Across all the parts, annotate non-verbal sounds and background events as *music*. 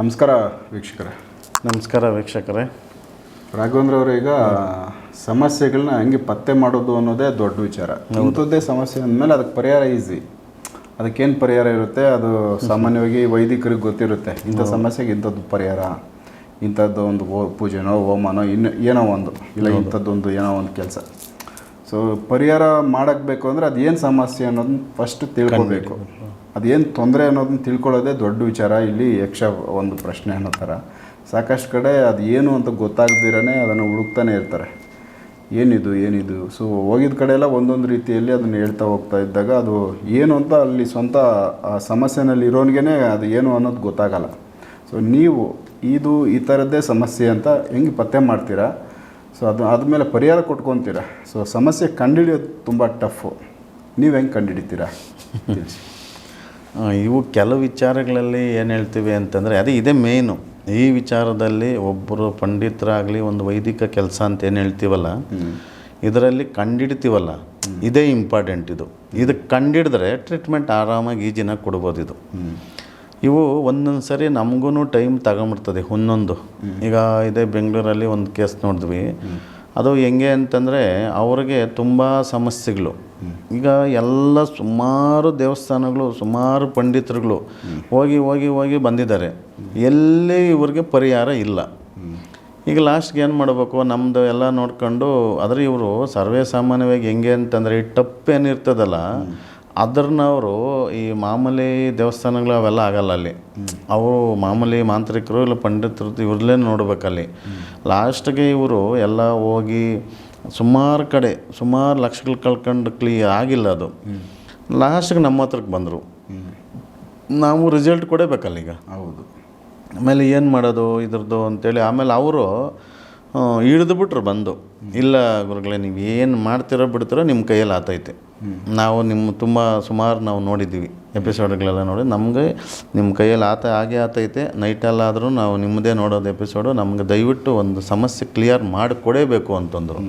ನಮಸ್ಕಾರ ವೀಕ್ಷಕರೇ. ನಮಸ್ಕಾರ ವೀಕ್ಷಕರೇ. ರಾಘವೇಂದ್ರ ಅವರು ಈಗ ಸಮಸ್ಯೆಗಳನ್ನ ಹೆಂಗೆ ಪತ್ತೆ ಮಾಡೋದು ಅನ್ನೋದೇ ದೊಡ್ಡ ವಿಚಾರ. ಇಂಥದ್ದೇ ಸಮಸ್ಯೆ ಅಂದಮೇಲೆ ಅದಕ್ಕೆ ಪರಿಹಾರ ಈಸಿ. ಅದಕ್ಕೇನು ಪರಿಹಾರ ಇರುತ್ತೆ? ಅದು ಸಾಮಾನ್ಯವಾಗಿ ವೈದಿಕರಿಗೆ ಗೊತ್ತಿರುತ್ತೆ. ಇಂಥ ಸಮಸ್ಯೆಗೆ ಇಂಥದ್ದು ಪರಿಹಾರ. ಇಂಥದ್ದು ಒಂದು ಓ ಪೂಜೆನೋ ಹೋಮನೋ ಇನ್ನು ಏನೋ ಒಂದು. ಇಲ್ಲ ಇಂಥದ್ದೊಂದು ಏನೋ ಒಂದು ಕೆಲಸ. ಸೊ ಪರಿಹಾರ ಮಾಡಕ್ಕೆ ಬೇಕು ಅಂದರೆ ಅದೇನು ಸಮಸ್ಯೆ ಅನ್ನೋದನ್ನ ಫಸ್ಟ್ ತಿಳ್ಕೊಬೇಕು. ಅದೇನು ತೊಂದರೆ ಅನ್ನೋದನ್ನ ತಿಳ್ಕೊಳ್ಳೋದೇ ದೊಡ್ಡ ವಿಚಾರ. ಇಲ್ಲಿ ಯಕ್ಷ ಒಂದು ಪ್ರಶ್ನೆ ಅನ್ನೋ ಥರ. ಸಾಕಷ್ಟು ಕಡೆ ಅದು ಏನು ಅಂತ ಗೊತ್ತಾಗ್ದಿರೇ ಅದನ್ನು ಹುಡುಕ್ತಾನೆ ಇರ್ತಾರೆ. ಏನಿದು ಏನಿದು? ಸೊ ಹೋಗಿದ ಕಡೆ ಎಲ್ಲ ಒಂದೊಂದು ರೀತಿಯಲ್ಲಿ ಅದನ್ನು ಹೇಳ್ತಾ ಹೋಗ್ತಾ ಇದ್ದಾಗ ಅದು ಏನು ಅಂತ ಅಲ್ಲಿ ಸ್ವಂತ ಆ ಸಮಸ್ಯೆನಲ್ಲಿ ಇರೋನಿಗೆ ಅದು ಏನು ಅನ್ನೋದು ಗೊತ್ತಾಗಲ್ಲ. ಸೊ ನೀವು ಇದು ಈ ಥರದ್ದೇ ಸಮಸ್ಯೆ ಅಂತ ಹೆಂಗೆ ಪತ್ತೆ ಮಾಡ್ತೀರಾ? ಸೊ ಅದು ಆದಮೇಲೆ ಪರಿಹಾರ ಕೊಟ್ಕೊತೀರ? ಸೊ ಸಮಸ್ಯೆ ಕಂಡುಹಿಡಿಯೋದು ತುಂಬ ಟಫು ನೀವು ಹೆಂಗೆ ಕಂಡುಹಿಡಿತೀರಾ ತಿಳಿಸಿ *laughs* ಇವು ಕೆಲವು ವಿಚಾರಗಳಲ್ಲಿ ಏನು ಹೇಳ್ತೀವಿ ಅಂತಂದರೆ ಅದೇ ಇದೇ ಮೇಯ್ನು ಈ ವಿಚಾರದಲ್ಲಿ ಒಬ್ಬರು ಪಂಡಿತರಾಗಲಿ ಒಂದು ವೈದಿಕ ಕೆಲಸ ಅಂತ ಏನು ಹೇಳ್ತೀವಲ್ಲ ಇದರಲ್ಲಿ ಕಂಡಿಡ್ತೀವಲ್ಲ ಇದೇ ಇಂಪಾರ್ಟೆಂಟ್ ಇದು. ಇದಕ್ಕೆ ಕಂಡಿಡಿದ್ರೆ ಟ್ರೀಟ್ಮೆಂಟ್ ಆರಾಮಾಗಿ ಈಜಿನಾಗಿ ಕೊಡ್ಬೋದು ಇದು. ಇವು ಒಂದೊಂದು ಸರಿ ನಮಗೂ ಟೈಮ್ ತಗೊಂಬಿಡ್ತದೆ ಒಂದೊಂದು. ಈಗ ಇದೇ ಬೆಂಗಳೂರಲ್ಲಿ ಒಂದು ಕೇಸ್ ನೋಡಿದ್ವಿ. ಅದು ಹೆಂಗೆ ಅಂತಂದರೆ ಅವ್ರಿಗೆ ತುಂಬ ಸಮಸ್ಯೆಗಳು. ಈಗ ಎಲ್ಲ ಸುಮಾರು ದೇವಸ್ಥಾನಗಳು ಸುಮಾರು ಪಂಡಿತರುಗಳು ಹೋಗಿ ಹೋಗಿ ಹೋಗಿ ಬಂದಿದ್ದಾರೆ. ಎಲ್ಲಿ ಇವ್ರಿಗೆ ಪರಿಹಾರ ಇಲ್ಲ. ಈಗ ಲಾಸ್ಟ್ಗೆ ಏನು ಮಾಡಬೇಕು ನಮ್ಮದು ಎಲ್ಲ ನೋಡ್ಕೊಂಡು ಆದರೆ ಇವರು ಸರ್ವೇ ಸಾಮಾನ್ಯವಾಗಿ ಹೆಂಗೆ ಅಂತಂದರೆ ಈ ಟಪ್ ಏನಿರ್ತದಲ್ಲ ಅದನ್ನ ಅವರು ಈ ಮಾಮೂಲಿ ದೇವಸ್ಥಾನಗಳು ಅವೆಲ್ಲ ಆಗಲ್ಲ ಅಲ್ಲಿ. ಅವರು ಮಾಮೂಲಿ ಮಾಂತ್ರಿಕರು ಇಲ್ಲ ಪಂಡಿತರು ಇವ್ರಲ್ಲೇ ನೋಡ್ಬೇಕಲ್ಲಿ ಲಾಸ್ಟ್ಗೆ ಇವರು ಎಲ್ಲ ಹೋಗಿ ಸುಮಾರು ಕಡೆ ಸುಮಾರು ಲಕ್ಷಗಳು ಕಳ್ಕೊಂಡು ಕ್ಲಿಯರ್ ಆಗಿಲ್ಲ ಅದು. ಲಾಸ್ಟ್ಗೆ ನಮ್ಮ ಹತ್ರಕ್ಕೆ ಬಂದರು. ನಾವು ರಿಸಲ್ಟ್ ಕೊಡಬೇಕಲ್ಲ ಈಗ ಹೌದು. ಆಮೇಲೆ ಏನು ಮಾಡೋದು ಇದ್ರದ್ದು ಅಂತೇಳಿ ಆಮೇಲೆ ಅವರು ಹಿಡಿದು ಬಿಟ್ರು ಬಂದು. ಇಲ್ಲ ಗುರುಗಳೇ, ನೀವು ಏನು ಮಾಡ್ತಿರೋ ಬಿಡ್ತಿರೋ ನಿಮ್ಮ ಕೈಯಲ್ಲಿ ಆತೈತೆ. ನಾವು ನಿಮ್ಮ ತುಂಬ ಸುಮಾರು ನಾವು ನೋಡಿದ್ದೀವಿ. ಎಪಿಸೋಡ್ಗಳೆಲ್ಲ ನೋಡಿ, ನಮಗೆ ನಿಮ್ಮ ಕೈಯಲ್ಲಿ ಆತ ಹಾಗೆ ಆತೈತೆ. ನೈಟಲ್ಲಾದರೂ ನಾವು ನಿಮ್ಮದೇ ನೋಡೋದು ಎಪಿಸೋಡು, ನಮಗೆ ದಯವಿಟ್ಟು ಒಂದು ಸಮಸ್ಯೆ ಕ್ಲಿಯರ್ ಮಾಡಿಕೊಡೇಬೇಕು ಅಂತಂದರು.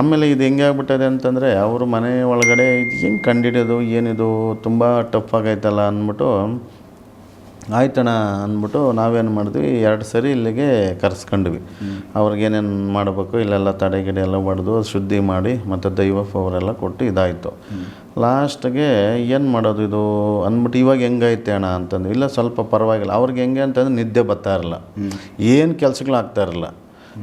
ಆಮೇಲೆ ಇದು ಹೆಂಗೆ ಆಗ್ಬಿಟ್ಟದೆ ಅಂತಂದರೆ, ಅವರು ಮನೆ ಒಳಗಡೆ ಇದು ಹೆಂಗೆ ಕಂಡಿಡಿಯೋದು, ಏನಿದು, ತುಂಬ ಟಫ್ ಆಗೈತಲ್ಲ ಅಂದ್ಬಿಟ್ಟು ಆಯ್ತಣ್ಣ ಅಂದ್ಬಿಟ್ಟು ನಾವೇನು ಮಾಡಿದ್ವಿ, ಎರಡು ಸರಿ ಇಲ್ಲಿಗೆ ಕರೆಸ್ಕೊಂಡ್ವಿ. ಅವ್ರಿಗೇನೇನು ಮಾಡಬೇಕು, ಇಲ್ಲೆಲ್ಲ ತಡೆ ಗಿಡೆ ಎಲ್ಲ ಹೊಡೆದು ಶುದ್ಧಿ ಮಾಡಿ ಮತ್ತು ದೈವ ಪವರೆಲ್ಲ ಕೊಟ್ಟು ಇದಾಯಿತು. ಲಾಸ್ಟ್ಗೆ ಏನು ಮಾಡೋದು ಇದು? ಅಂದ್ಬಿಟ್ಟು ಇವಾಗ ಹೆಂಗೈತೆ ಅಣ್ಣ ಅಂತಂದು, ಇಲ್ಲ ಸ್ವಲ್ಪ ಪರವಾಗಿಲ್ಲ. ಅವ್ರಿಗೆ ಹೆಂಗೆ ಅಂತಂದ್ರೆ ನಿದ್ದೆ ಬರ್ತಾ ಇರಲ್ಲ. ಏನು ಕೆಲಸಗಳು ಆಗ್ತಾ ಇರಲ್ಲ.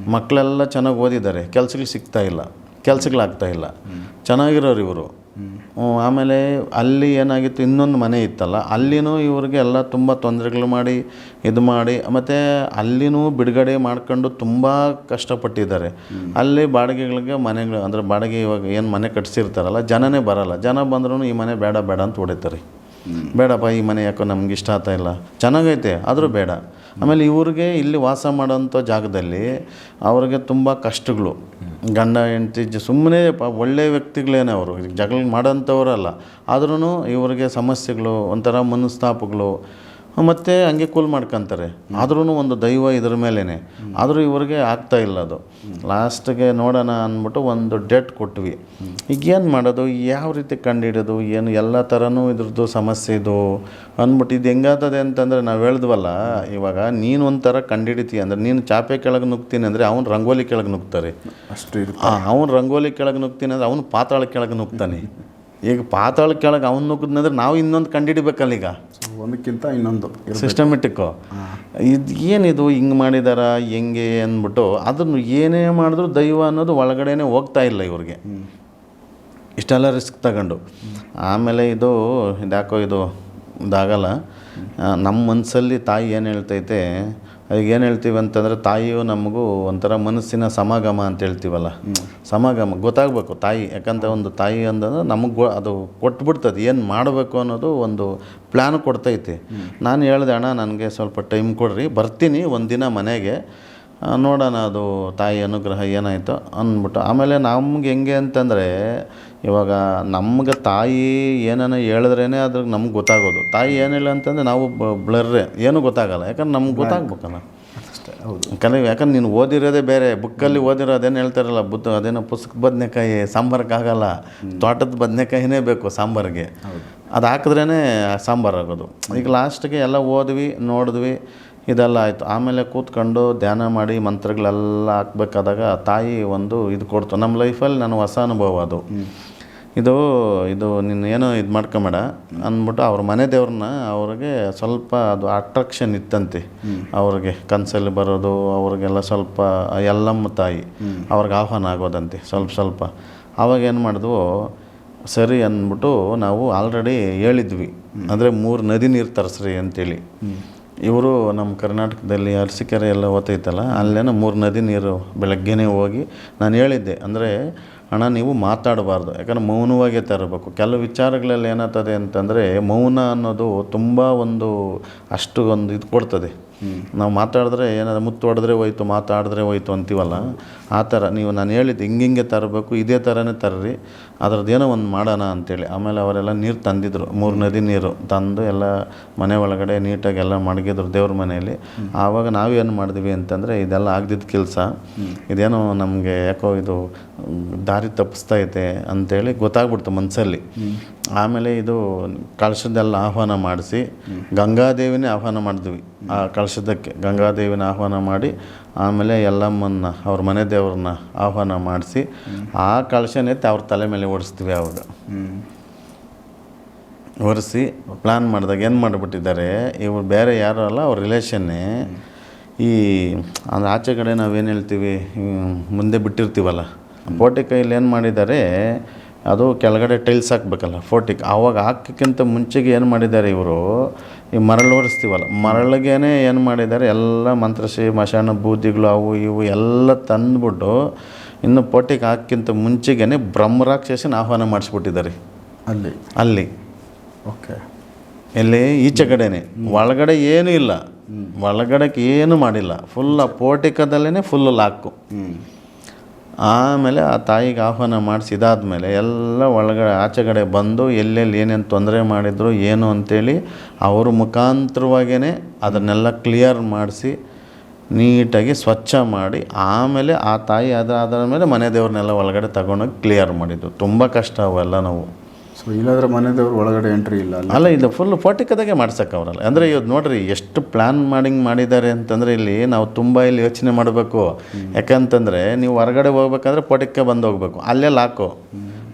ಮಕ್ಕಳೆಲ್ಲ ಚೆನ್ನಾಗಿ ಓದಿದ್ದಾರೆ, ಕೆಲಸಗಳು ಸಿಗ್ತಾ ಇಲ್ಲ, ಕೆಲಸಗಳಾಗ್ತಾ ಇಲ್ಲ. ಚೆನ್ನಾಗಿರೋರು ಇವರು. ಆಮೇಲೆ ಅಲ್ಲಿ ಏನಾಗಿತ್ತು, ಇನ್ನೊಂದು ಮನೆ ಇತ್ತಲ್ಲ, ಅಲ್ಲಿನೂ ಇವ್ರಿಗೆ ಎಲ್ಲ ತುಂಬ ತೊಂದರೆಗಳು ಮಾಡಿ, ಇದು ಮಾಡಿ, ಮತ್ತು ಅಲ್ಲಿನೂ ಬಿಡುಗಡೆ ಮಾಡ್ಕೊಂಡು ತುಂಬ ಕಷ್ಟಪಟ್ಟಿದ್ದಾರೆ. ಅಲ್ಲಿ ಬಾಡಿಗೆಗಳಿಗೆ ಮನೆಗಳು, ಅಂದರೆ ಬಾಡಿಗೆ ಇವಾಗ ಏನು ಮನೆ ಕಟ್ಸಿರ್ತಾರಲ್ಲ, ಜನನೇ ಬರಲ್ಲ. ಜನ ಬಂದ್ರೂ ಈ ಮನೆ ಬೇಡ ಬೇಡ ಅಂತ ಹೊಡಿತಾರೆ. ಬೇಡಪ್ಪ, ಈ ಮನೆ ಯಾಕೋ ನಮ್ಗೆ ಇಷ್ಟ ಆಗ್ತಾ ಇಲ್ಲ. ಚೆನ್ನಾಗೈತೆ, ಆದರೂ ಬೇಡ. ಆಮೇಲೆ ಇವ್ರಿಗೆ ಇಲ್ಲಿ ವಾಸ ಮಾಡೋಂಥ ಜಾಗದಲ್ಲಿ ಅವ್ರಿಗೆ ತುಂಬ ಕಷ್ಟಗಳು. ಗಂಡ, ಹೆಂಡತಿ ಸುಮ್ಮನೆ ಪ ಒಳ್ಳೆಯ ವ್ಯಕ್ತಿಗಳೇನೆ ಅವರು. ಜಗಳ ಮಾಡೋಂಥವ್ರಲ್ಲ. ಆದ್ರೂ ಇವ್ರಿಗೆ ಸಮಸ್ಯೆಗಳು, ಒಂಥರ ಮನಸ್ತಾಪಗಳು ಮತ್ತು ಹಂಗೆ ಕೂಲ್ ಮಾಡ್ಕೊಂತಾರೆ. ಆದ್ರೂ ಒಂದು ದೈವ ಇದ್ರ ಮೇಲೇ ಆದರೂ ಇವ್ರಿಗೆ ಆಗ್ತಾ ಇಲ್ಲ ಅದು. ಲಾಸ್ಟ್ಗೆ ನೋಡೋಣ ಅಂದ್ಬಿಟ್ಟು ಒಂದು ಡೆಟ್ ಕೊಟ್ವಿ. ಈಗ ಏನು ಮಾಡೋದು? ಯಾವ ರೀತಿ ಕಂಡುಹಿಡೋದು ಏನು ಎಲ್ಲ ಥರನೂ ಇದ್ರದ್ದು ಸಮಸ್ಯೆ ಇದು. ಅಂದ್ಬಿಟ್ಟು ಇದು ಹೆಂಗಾಗ್ತದೆ ಅಂತಂದರೆ ನಾವು ಹೇಳಿದ್ವಲ್ಲ ಇವಾಗ ನೀನು ಒಂಥರ ಕಂಡುಹಿಡಿತೀಯ ಅಂದರೆ ನೀನು ಚಾಪೆ ಕೆಳಗೆ ನುಗ್ತೀನಿ ಅಂದರೆ ಅವ್ನು ರಂಗೋಲಿ ಕೆಳಗೆ ನುಗ್ತಾರೆ. ಅಷ್ಟು ಅವನು ಅವ್ನು ರಂಗೋಲಿ ಕೆಳಗೆ ನುಗ್ತೀನಿ ಅಂದರೆ ಅವನು ಪಾತಾಳ ಕೆಳಗೆ ನುಗ್ತಾನೆ. ಈಗ ಪಾತಾಳ ಕೆಳಗೆ ಅವ್ನು ನುಗ್ಗಿದ್ನಂದ್ರೆ ನಾವು ಇನ್ನೊಂದು ಕಂಡುಹಿಡಿಬೇಕಲ್ಲ ಈಗ? ಒಂದಕ್ಕಿಂತ ಇನ್ನೊಂದು. ಸಿಸ್ಟಮೆಟಿಕ್ಕು ಇದು ಏನಿದು ಹಿಂಗೆ ಮಾಡಿದಾರ ಹೆಂಗೆ ಅಂದ್ಬಿಟ್ಟು ಅದನ್ನು ಏನೇ ಮಾಡಿದ್ರು ದೈವ ಅನ್ನೋದು ಒಳಗಡೆನೆ ಹೋಗ್ತಾ ಇಲ್ಲ ಇವ್ರಿಗೆ. ಇಷ್ಟೆಲ್ಲ ರಿಸ್ಕ್ ತಗೊಂಡು. ಆಮೇಲೆ ಇದು ಇದ್ಯಾಕೋ ಇದು ಇದಾಗಲ್ಲ. ನಮ್ಮ ಮನಸ್ಸಲ್ಲಿ ತಾಯಿ ಏನು ಹೇಳ್ತೈತೆ ಏನು ಹೇಳ್ತೀವಿ ಅಂತಂದರೆ ತಾಯಿಯು ನಮಗೂ ಒಂಥರ ಮನಸ್ಸಿನ ಸಮಾಗಮ ಅಂತ ಹೇಳ್ತೀವಲ್ಲ. ಸಮಾಗಮ ಗೊತ್ತಾಗಬೇಕು ತಾಯಿ ಯಾಕಂತ ಒಂದು ತಾಯಿ ಅಂತಂದ್ರೆ ನಮಗೆ ಅದು ಕೊಟ್ಬಿಡ್ತದೆ. ಏನು ಮಾಡಬೇಕು ಅನ್ನೋದು ಒಂದು ಪ್ಲ್ಯಾನ್ ಕೊಡ್ತೈತಿ. ನಾನು ಹೇಳಿದೆ, ಅಣ್ಣ, ನನಗೆ ಸ್ವಲ್ಪ ಟೈಮ್ ಕೊಡ್ರಿ, ಬರ್ತೀನಿ ಒಂದಿನ ಮನೆಗೆ. ನೋಡೋಣ ಅದು ತಾಯಿ ಅನುಗ್ರಹ ಏನಾಯಿತು, ಅಂದ್ಬಿಟ್ಟು. ಆಮೇಲೆ ನಮ್ಗೆ ಹೆಂಗೆ ಅಂತಂದರೆ ಇವಾಗ ನಮ್ಗೆ ತಾಯಿ ಏನಾನ ಹೇಳಿದ್ರೇ ಅದ್ರ ನಮ್ಗೆ ಗೊತ್ತಾಗೋದು. ತಾಯಿ ಏನಿಲ್ಲ ಅಂತಂದರೆ ನಾವು ಬ್ಲರ್ರೆ. ಏನೂ ಗೊತ್ತಾಗಲ್ಲ. ಯಾಕಂದ್ರೆ ನಮ್ಗೆ ಗೊತ್ತಾಗ್ಬೇಕಲ್ಲ. ಅಷ್ಟೇ ಹೌದು. ಯಾಕಂದ್ರೆ ಯಾಕಂದ್ರೆ ನೀನು ಓದಿರೋದೇ ಬೇರೆ. ಬುಕ್ಕಲ್ಲಿ ಓದಿರೋ ಅದೇನು ಹೇಳ್ತಾರಲ್ಲ ಬುದ್ಧ ಅದೇನೋ ಪುಸ್ತಕ ಬದನೆಕಾಯಿ ಸಾಂಬಾರಕ್ಕಾಗಲ್ಲ ತೋಟದ ಬದನೆಕಾಯಿನೇ ಬೇಕು ಸಾಂಬಾರಿಗೆ. ಅದು ಹಾಕಿದ್ರೇ ಸಾಂಬಾರಾಗೋದು ಈಗ ಲಾಸ್ಟಿಗೆ ಎಲ್ಲ ಓದ್ವಿ ನೋಡಿದ್ವಿ ಇದೆಲ್ಲ ಆಯಿತು. ಆಮೇಲೆ ಕೂತ್ಕೊಂಡು ಧ್ಯಾನ ಮಾಡಿ ಮಂತ್ರಗಳೆಲ್ಲ ಹಾಕ್ಬೇಕಾದಾಗ ತಾಯಿ ಒಂದು ಇದು ಕೊಡ್ತು. ನಮ್ಮ ಲೈಫಲ್ಲಿ ನನ್ನ ಹೊಸ ಅನುಭವ ಅದು. ಇದು ಇದು ನೀನು ಏನು ಇದು ಮಾಡ್ಕೊಂಬೇಡ ಅಂದ್ಬಿಟ್ಟು ಅವ್ರ ಮನೆ ದೇವ್ರನ್ನ ಅವ್ರಿಗೆ ಸ್ವಲ್ಪ ಅದು ಅಟ್ರಾಕ್ಷನ್ ಇತ್ತಂತೆ. ಅವ್ರಿಗೆ ಕನಸಲ್ಲಿ ಬರೋದು ಅವ್ರಿಗೆಲ್ಲ ಸ್ವಲ್ಪ ಎಲ್ಲಮ್ಮ ತಾಯಿ ಅವ್ರಿಗೆ ಆಹ್ವಾನ ಆಗೋದಂತೆ ಸ್ವಲ್ಪ ಸ್ವಲ್ಪ. ಆವಾಗ ಏನು ಮಾಡಿದ್ವು ಸರಿ ಅಂದ್ಬಿಟ್ಟು ನಾವು ಆಲ್ರೆಡಿ ಹೇಳಿದ್ವಿ. ಅಂದರೆ ಮೂರು ನದಿ ನೀರು ತರಿಸ್ರಿ ಅಂತೇಳಿ. ಇವರು ನಮ್ಮ ಕರ್ನಾಟಕದಲ್ಲಿ ಅರಸಿಕೆರೆ ಎಲ್ಲ ಓತೈತಲ್ಲ ಅಲ್ಲೇನೋ ಮೂರು ನದಿ ನೀರು ಬೆಳಗ್ಗೆನೇ ಹೋಗಿ ನಾನು ಹೇಳಿದ್ದೆ. ಅಂದರೆ ಅಣ್ಣ ನೀವು ಮಾತಾಡಬಾರ್ದು. ಯಾಕಂದ್ರೆ ಮೌನವಾಗೇ ತರಬೇಕು. ಕೆಲವು ವಿಚಾರಗಳಲ್ಲಿ ಏನಾಗ್ತದೆ ಅಂತಂದರೆ ಮೌನ ಅನ್ನೋದು ತುಂಬ ಒಂದು ಅಷ್ಟು ಒಂದು ಇದು ಕೊಡ್ತದೆ. ನಾವು ಮಾತಾಡಿದ್ರೆ ಏನಾದ್ರು ಮುತ್ತು ಹೊಡೆದ್ರೆ ಹೋಯ್ತು ಮಾತಾಡಿದ್ರೆ ಹೋಯ್ತು ಅಂತೀವಲ್ಲ. ಆ ಥರ ನೀವು ನಾನು ಹೇಳಿದ್ದು ಹಿಂಗಿಂಗೆ ತರಬೇಕು, ಇದೇ ಥರನೇ ತರ್ರಿ ಅದ್ರದ್ದೇನೋ ಒಂದು ಮಾಡೋಣ ಅಂತೇಳಿ. ಆಮೇಲೆ ಅವರೆಲ್ಲ ನೀರು ತಂದಿದ್ರು, ಮೂರು ನದಿ ನೀರು ತಂದು ಎಲ್ಲ ಮನೆ ಒಳಗಡೆ ನೀಟಾಗಿ ಎಲ್ಲ ಮಡಗಿದ್ರು ದೇವ್ರ ಮನೆಯಲ್ಲಿ. ಆವಾಗ ನಾವೇನು ಮಾಡಿದ್ವಿ ಅಂತಂದರೆ ಇದೆಲ್ಲ ಆಗದಿದ್ದ ಕೆಲಸ. ಇದೇನೋ ನಮಗೆ ಯಾಕೋ ಇದು, ದಾರಿ ತಪ್ಪಿಸ್ತಾ ತಪ್ಪಿಸ್ತೈತೆ ಅಂತೇಳಿ ಗೊತ್ತಾಗ್ಬಿಡ್ತು ಮನಸ್ಸಲ್ಲಿ ಆಮೇಲೆ ಇದು ಕಳಶದೆಲ್ಲ ಆಹ್ವಾನ ಮಾಡಿಸಿ, ಗಂಗಾದೇವಿನೇ ಆಹ್ವಾನ ಮಾಡಿದ್ವಿ ಆ ಕಳಶದಕ್ಕೆ ಗಂಗಾದೇವಿನ ಆಹ್ವಾನ ಮಾಡಿ ಆಮೇಲೆ ಎಲ್ಲಮ್ಮನ್ನ ಅವ್ರ ಮನೆ ದೇವ್ರನ್ನ ಆಹ್ವಾನ ಮಾಡಿಸಿ ಆ ಕಳಶನೆತ್ತಿ ಅವ್ರ ತಲೆ ಮೇಲೆ ಓಡಿಸ್ತೀವಿ ಅವಾಗ ಒರೆಸಿ ಪ್ಲ್ಯಾನ್ ಮಾಡಿದಾಗ ಏನು ಮಾಡಿಬಿಟ್ಟಿದ್ದಾರೆ, ಇವ್ರು ಬೇರೆ ಯಾರು ಅಲ್ಲ, ಅವ್ರ ರಿಲೇಷನ್ನೇ ಈ ಅಂದರೆ ಆಚೆ ಕಡೆ ನಾವೇನು ಹೇಳ್ತೀವಿ ಮುಂದೆ ಬಿಟ್ಟಿರ್ತೀವಲ್ಲ ಪೋಟೆ ಕೈಯಲ್ಲಿ ಏನು ಮಾಡಿದ್ದಾರೆ ಅದು ಕೆಳಗಡೆ ಟೈಲ್ಸ್ ಹಾಕ್ಬೇಕಲ್ಲ ಫೋಟಿಗೆ ಆವಾಗ ಹಾಕೋಕ್ಕಿಂತ ಮುಂಚೆಗೆ ಏನು ಮಾಡಿದ್ದಾರೆ ಇವರು? ಈ ಮರಳು ಒರೆಸ್ತೀವಲ್ಲ ಮರಳಿಗೆನೇ ಏನು ಮಾಡಿದ್ದಾರೆ? ಎಲ್ಲ ಮಂತ್ರಶ್ರೀ ಮಶಾನ ಬೂದಿಗಳು ಅವು ಇವು ಎಲ್ಲ ತಂದ್ಬಿಟ್ಟು ಇನ್ನು ಪೋಟಿಗೆ ಹಾಕಿಂತ ಮುಂಚೆಗೇ ಬ್ರಹ್ಮರಾಕ್ಷಸಿನ ಆಹ್ವಾನ ಮಾಡಿಸ್ಬಿಟ್ಟಿದ್ದಾರೆ. ಅಲ್ಲಿ? ಅಲ್ಲಿ. ಓಕೆ. ಎಲ್ಲಿ? ಈಚೆ ಕಡೆನೇ. ಒಳಗಡೆ ಏನೂ ಇಲ್ಲ. ಒಳಗಡೆಗೆ ಏನೂ ಮಾಡಿಲ್ಲ. ಫುಲ್ ಆ ಪೋಟಿಕದಲ್ಲೇ ಫುಲ್ ಲಾಕು ಹ್ಞೂ ಆಮೇಲೆ ಆ ತಾಯಿಗೆ ಆಹ್ವಾನ ಮಾಡಿಸಿ ಇದಾದ್ಮೇಲೆ ಎಲ್ಲ ಒಳಗಡೆ ಆಚೆಗಡೆ ಬಂದು ಎಲ್ಲೆಲ್ಲಿ ಏನೇನು ತೊಂದರೆ ಮಾಡಿದರು ಏನು ಅಂತೇಳಿ ಅವ್ರ ಮುಖಾಂತರವಾಗೇ ಅದನ್ನೆಲ್ಲ ಕ್ಲಿಯರ್ ಮಾಡಿಸಿ ನೀಟಾಗಿ ಸ್ವಚ್ಛ ಮಾಡಿ ಆಮೇಲೆ ಆ ತಾಯಿ ಅದಾದ ಮೇಲೆ ಮನೆ ದೇವ್ರನ್ನೆಲ್ಲ ಒಳಗಡೆ ತಗೊಂಡೋಗಿ ಕ್ಲಿಯರ್ ಮಾಡಿದ್ದು. ತುಂಬ ಕಷ್ಟ ಅವೆಲ್ಲ ನಾವು. ಸೊ ಇಲ್ಲಾದ್ರೆ ಮನೆ ದೇವ್ರು ಒಳಗಡೆ ಎಂಟ್ರಿ ಇಲ್ಲ ಅಲ್ಲಿ. ಅಲ್ಲ ಇದು ಫುಲ್ ಫೋಟಿಕದಾಗೆ ಮಾಡ್ಸಕ್ಕೆ ಅವರಲ್ಲ. ಅಂದರೆ ಇವತ್ತು ನೋಡ್ರಿ ಎಷ್ಟು ಪ್ಲ್ಯಾನ್ ಮಾಡಿಂಗ್ ಮಾಡಿದ್ದಾರೆ ಅಂತಂದರೆ ಇಲ್ಲಿ ನಾವು ತುಂಬ ಇಲ್ಲಿ ಯೋಚನೆ ಮಾಡಬೇಕು. ಯಾಕಂತಂದರೆ ನೀವು ಹೊರಗಡೆ ಹೋಗ್ಬೇಕಂದ್ರೆ ಫೋಟಿಕ್ಕೆ ಬಂದು ಹೋಗ್ಬೇಕು. ಅಲ್ಲೇ ಲಾಕು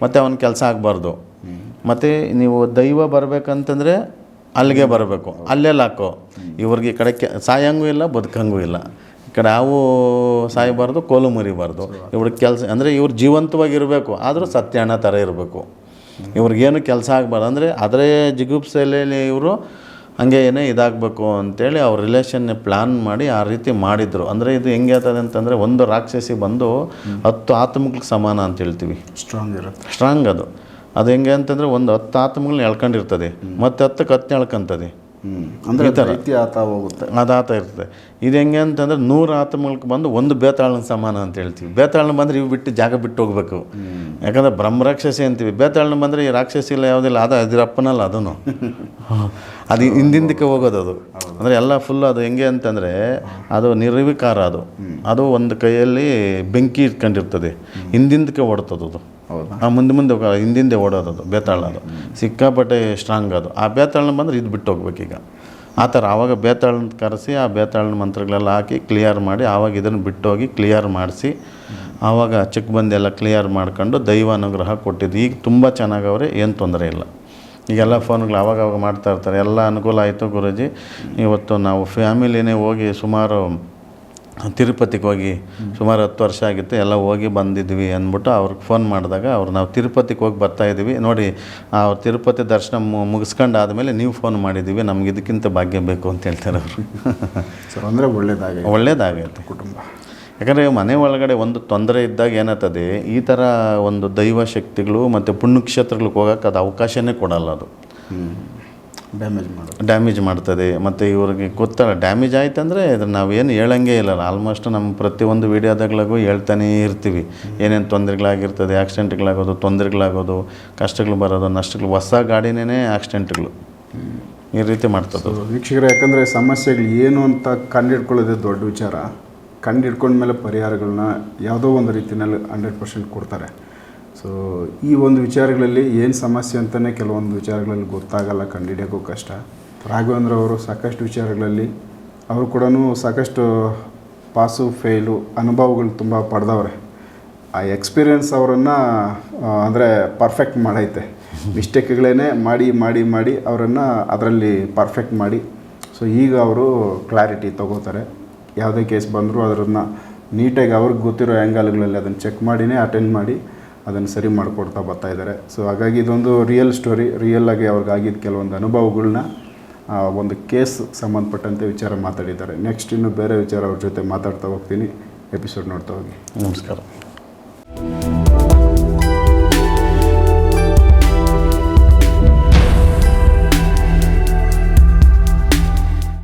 ಮತ್ತು ಅವನ ಕೆಲಸ ಆಗಬಾರ್ದು. ಮತ್ತು ನೀವು ದೈವ ಬರಬೇಕಂತಂದರೆ ಅಲ್ಲಿಗೆ ಬರಬೇಕು. ಅಲ್ಲೇ ಲಾಕು ಇವ್ರಿಗೆ ಈ ಕಡೆ ಕೆ ಸಾಯಂಗೂ ಇಲ್ಲ ಬದುಕಂಗೂ ಇಲ್ಲ. ಈ ಕಡೆ ಹಾವು ಸಾಯಬಾರ್ದು ಕೋಲು ಮುರಿಬಾರ್ದು. ಇವ್ರಿಗೆ ಕೆಲಸ ಅಂದರೆ ಇವ್ರು ಜೀವಂತವಾಗಿರಬೇಕು. ಆದರೂ ಸತ್ಯಾಣ ಥರ ಇರಬೇಕು. ಇವ್ರಿಗೇನು ಕೆಲಸ ಆಗಬಾರ್ದು. ಅಂದರೆ ಅದರೇ ಜಿಗುಪ್ಸೆಯಲ್ಲಿ ಇವರು ಹಾಗೆ ಏನೇ ಇದಾಗಬೇಕು ಅಂತೇಳಿ ಅವ್ರ ರಿಲೇಷನ್ನೇ ಪ್ಲ್ಯಾನ್ ಮಾಡಿ ಆ ರೀತಿ ಮಾಡಿದರು. ಅಂದರೆ ಇದು ಹೆಂಗೆ ಆಗ್ತದೆ ಅಂತಂದರೆ ಒಂದು ರಾಕ್ಷಸಿ ಬಂದು ಹತ್ತು ಆತ್ಮಗಳಿಗೆ ಸಮಾನ ಅಂತ ಹೇಳ್ತೀವಿ. ಸ್ಟ್ರಾಂಗ್ ಇರುತ್ತೆ. ಸ್ಟ್ರಾಂಗ್ ಅದು. ಅದು ಹೆಂಗೆ ಅಂತಂದರೆ ಒಂದು ಹತ್ತು ಆತ್ಮಗಳನ್ನ ಎಳ್ಕೊಂಡಿರ್ತದೆ. ಮತ್ತು ಹತ್ತಕ್ಕೆ ಹತ್ತು ಎಳ್ಕೊಂತದೆ. ಅಂದರೆ ಆತ ಹೋಗುತ್ತೆ. ಅದು ಆತ ಇರ್ತದೆ. ಇದು ಹೆಂಗೆ ಅಂತಂದ್ರೆ ನೂರು ಆತ್ಮಗಳಿಗೆ ಬಂದು ಒಂದು ಬೇತಾಳನ ಸಮಾನ ಅಂತ ಹೇಳ್ತೀವಿ. ಬೇತಾಳನ ಬಂದರೆ ಇವು ಬಿಟ್ಟು ಜಾಗ ಬಿಟ್ಟು ಹೋಗ್ಬೇಕು. ಯಾಕಂದ್ರೆ ಬ್ರಹ್ಮರಾಕ್ಷಸಿ ಅಂತೀವಿ. ಬೇತಾಳನ ಬಂದರೆ ಈ ರಾಕ್ಷಸಿ ಇಲ್ಲ ಯಾವುದಿಲ್ಲ. ಅದು ಅದಿರಪ್ಪನಲ್ಲ ಅದನ್ನು *laughs* ಅದು ಹಿಂದಿಂದಕ್ಕೆ ಹೋಗೋದು ಅದು. ಅಂದರೆ ಎಲ್ಲ ಫುಲ್ ಅದು ಹೆಂಗೆ ಅಂತಂದರೆ ಅದು ನಿರ್ವಿಕಾರ ಅದು. ಅದು ಒಂದು ಕೈಯಲ್ಲಿ ಬೆಂಕಿ ಇಟ್ಕೊಂಡಿರ್ತದೆ. ಹಿಂದಿಂದಕ್ಕೆ ಹೌದಾ ಆ, ಮುಂದೆ ಮುಂದೆ ಹಿಂದಿಂದೆ ಬೇತಾಳ ಅದು. ಸಿಕ್ಕಾಪಟ್ಟೆ ಸ್ಟ್ರಾಂಗ್ ಅದು. ಆ ಬೇತಾಳನ ಬಂದರೆ ಇದು ಬಿಟ್ಟು ಹೋಗ್ಬೇಕೀಗ. ಆ ಥರ, ಆವಾಗ ಬೇತಾಳನ ಕರೆಸಿ, ಆ ಬೇತಾಳನ ಮಂತ್ರಗಳೆಲ್ಲ ಹಾಕಿ ಕ್ಲಿಯರ್ ಮಾಡಿ, ಆವಾಗ ಇದನ್ನು ಬಿಟ್ಟೋಗಿ ಕ್ಲಿಯರ್ ಮಾಡಿಸಿ, ಆವಾಗ ಚಿಕ್ಕ ಬಂದೆಲ್ಲ ಕ್ಲಿಯರ್ ಮಾಡ್ಕೊಂಡು ದೈವ ಅನುಗ್ರಹ ಕೊಟ್ಟಿದ್ದು. ಈಗ ತುಂಬ ಚೆನ್ನಾಗವ್ರೆ, ಏನು ತೊಂದರೆ ಇಲ್ಲ. ಈಗೆಲ್ಲ ಫೋನ್ಗಳು ಆವಾಗ ಮಾಡ್ತಾ ಇರ್ತಾರೆ. ಎಲ್ಲ ಅನುಕೂಲ ಆಯಿತು ಗುರುಜಿ. ಇವತ್ತು ನಾವು ಫ್ಯಾಮಿಲಿನೇ ಹೋಗಿ ಸುಮಾರು ತಿರುಪತಿಗೆ ಹೋಗಿ ಸುಮಾರು ಹತ್ತು ವರ್ಷ ಆಗಿತ್ತು ಎಲ್ಲ ಹೋಗಿ ಬಂದಿದ್ವಿ ಅಂದ್ಬಿಟ್ಟು ಅವ್ರಿಗೆ ಫೋನ್ ಮಾಡಿದಾಗ ಅವ್ರು ನಾವು ತಿರುಪತಿಗೆ ಹೋಗಿ ಬರ್ತಾ ಇದ್ದೀವಿ. ನೋಡಿ ಅವ್ರು ತಿರುಪತಿ ದರ್ಶನ ಮುಗಿಸ್ಕೊಂಡು ಆದಮೇಲೆ ನೀವು ಫೋನ್ ಮಾಡಿದ್ದೀವಿ ನಮ್ಗೆ ಇದಕ್ಕಿಂತ ಭಾಗ್ಯ ಬೇಕು ಅಂತ ಹೇಳ್ತಾರೆ ಅವರು. ಸರ್ *laughs* ಅಂದರೆ ಒಳ್ಳೇದಾಗಿ ಒಳ್ಳೇದಾಗೈತೆ. ಕುಟುಂಬ. ಯಾಕಂದರೆ ಮನೆ ಒಳಗಡೆ ಒಂದು ತೊಂದರೆ ಇದ್ದಾಗ ಏನಾಗ್ತದೆ ಈ ಥರ ಒಂದು ದೈವ ಶಕ್ತಿಗಳು ಮತ್ತು ಪುಣ್ಯಕ್ಷೇತ್ರಗಳಿಗೆ ಹೋಗೋಕ್ಕೆ ಅದು ಅವಕಾಶನೇ ಕೊಡಲ್ಲ ಅದು. ಡ್ಯಾಮೇಜ್ ಮಾಡೋದು ಡ್ಯಾಮೇಜ್ ಮಾಡ್ತದೆ. ಮತ್ತು ಇವ್ರಿಗೆ ಗೊತ್ತಲ್ಲ ಡ್ಯಾಮೇಜ್ ಆಯ್ತಂದರೆ ನಾವು ಏನು ಹೇಳಂಗೆ ಇಲ್ಲ ಆಲ್ಮೋಸ್ಟ್ ನಮ್ಮ ಪ್ರತಿಯೊಂದು ವೀಡಿಯೋದಾಗ್ಲಾಗೂ ಹೇಳ್ತಾನೇ ಇರ್ತೀವಿ. ಏನೇನು ತೊಂದರೆಗಳಾಗಿರ್ತದೆ ಆಕ್ಸಿಡೆಂಟ್ಗಳಾಗೋದು ತೊಂದರೆಗಳಾಗೋದು ಕಷ್ಟಗಳು ಬರೋದು ನಷ್ಟಗಳು ಹೊಸ ಗಾಡಿನೇ ಆಕ್ಸಿಡೆಂಟ್ಗಳು ಈ ರೀತಿ ಮಾಡ್ತದೆ. ವೀಕ್ಷಕರು ಯಾಕಂದರೆ ಸಮಸ್ಯೆಗಳು ಏನು ಅಂತ ಕಂಡಿಡ್ಕೊಳ್ಳೋದೇ ದೊಡ್ಡ ವಿಚಾರ. ಕಂಡುಹಿಡ್ಕೊಂಡ್ಮೇಲೆ ಪರಿಹಾರಗಳನ್ನ ಯಾವುದೋ ಒಂದು ರೀತಿಯಲ್ಲಿ ಹಂಡ್ರೆಡ್ ಪರ್ಸೆಂಟ್ ಕೊಡ್ತಾರೆ. ಸೊ ಈ ಒಂದು ವಿಚಾರಗಳಲ್ಲಿ ಏನು ಸಮಸ್ಯೆ ಅಂತಲೇ ಕೆಲವೊಂದು ವಿಚಾರಗಳಲ್ಲಿ ಗೊತ್ತಾಗಲ್ಲ ಕಂಡುಹಿಡಿಯೋಕ್ಕೂ ಕಷ್ಟ. ರಾಘವೇಂದ್ರ ಅವರು ಸಾಕಷ್ಟು ವಿಚಾರಗಳಲ್ಲಿ, ಅವರು ಕೂಡ ಸಾಕಷ್ಟು ಪಾಸು, ಫೇಲು, ಅನುಭವಗಳು ತುಂಬ ಪಡೆದವ್ರೆ. ಆ ಎಕ್ಸ್ಪೀರಿಯನ್ಸ್ ಅವರನ್ನು ಅಂದರೆ ಪರ್ಫೆಕ್ಟ್ ಮಾಡೈತೆ. ಮಿಸ್ಟೇಕ್ಗಳೇ ಮಾಡಿ ಮಾಡಿ ಮಾಡಿ ಅವರನ್ನು ಅದರಲ್ಲಿ ಪರ್ಫೆಕ್ಟ್ ಮಾಡಿ. ಸೊ ಈಗ ಅವರು ಕ್ಲಾರಿಟಿ ತಗೋತಾರೆ. ಯಾವುದೇ ಕೇಸ್ ಬಂದರೂ ಅದರನ್ನು ನೀಟಾಗಿ ಅವ್ರಿಗೆ ಗೊತ್ತಿರೋ ಆ್ಯಂಗಲ್ಗಳಲ್ಲಿ ಅದನ್ನು ಚೆಕ್ ಮಾಡಿನೇ ಅಟೆಂಡ್ ಮಾಡಿ. ಅದನ್ನು ಸರಿ ಮಾಡಿಕೊಡ್ತಾ ಬರ್ತಾ ಇದ್ದಾರೆ. ಸೊ ಹಾಗಾಗಿ ಇದೊಂದು ರಿಯಲ್ ಸ್ಟೋರಿ ರಿಯಲ್ ಆಗಿ ಅವ್ರಿಗಾಗಿದ್ದ ಕೆಲವೊಂದು ಅನುಭವಗಳನ್ನ ಒಂದು ಕೇಸ್ ಸಂಬಂಧಪಟ್ಟಂತೆ ವಿಚಾರ ಮಾತಾಡಿದ್ದಾರೆ. ನೆಕ್ಸ್ಟ್ ಇನ್ನು ಬೇರೆ ವಿಚಾರ ಅವ್ರ ಜೊತೆ ಮಾತಾಡ್ತಾ ಹೋಗ್ತೀನಿ. ಎಪಿಸೋಡ್ ನೋಡ್ತಾ ಹೋಗಿ. ನಮಸ್ಕಾರ.